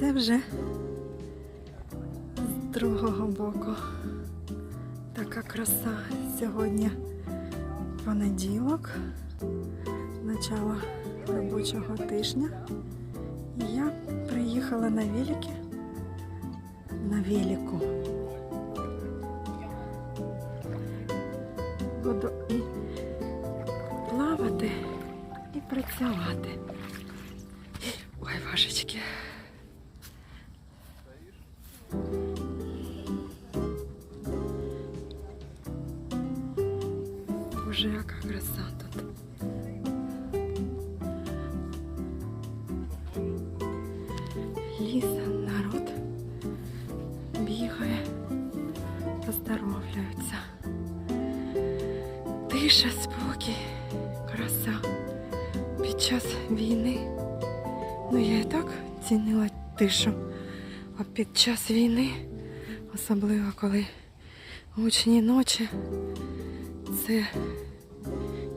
це вже з другого боку. Така краса сьогодні понеділок, начало робочого тижня. І я приїхала на великі, на велику. Буду і плавати, і працювати. Ой, вашечки. Боже, яка краса тут. Ліс, народ бігає, поздоровляються. Тиша, спокій, краса під час війни. Ну, я і так цінила тишу. А під час війни, особливо коли гучні ночі, це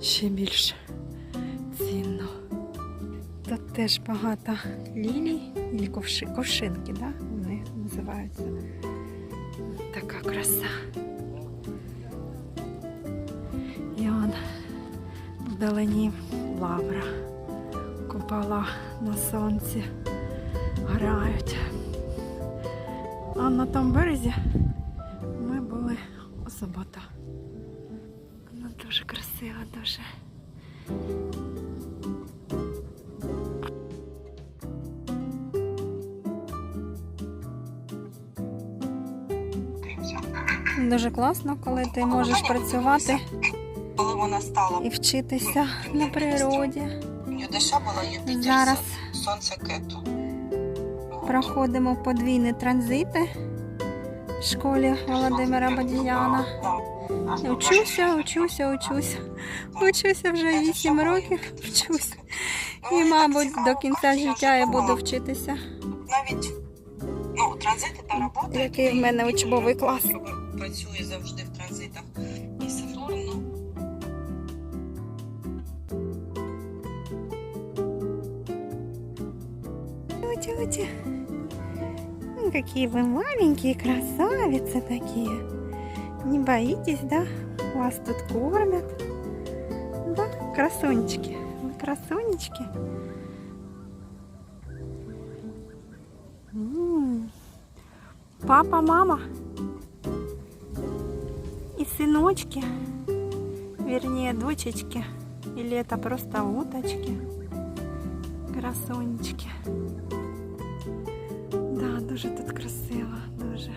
ще більш цінно. Тут теж багато лілій, і ковши, ковшинки, да? вони називаються. Така краса. І он вдалині лавра. Купола на сонці грають. А на тому березі ми були у суботу. Дуже красиво, дуже. Дуже класно, коли ти можеш працювати Коли вона стала і вчитися на природі. Зараз сонце кету. проходимо подвійні транзити в школі Володимира Бадіяна. Учуся, учуся, учуся. Учуся вже 8 років, вчусь. І, мабуть, до кінця життя я буду вчитися. Навіть ну, транзити та робота. Який в мене учбовий клас. Працює завжди в транзитах. І Сатурн, ну, какие вы маленькие красавицы такие. Не боитесь, да? Вас тут кормят. Да, красунечки. Вы красунечки. М. Папа, мама. И сыночки. Вернее, дочечки. Или это просто уточки. Красунечки. Дуже тут красиво, дуже.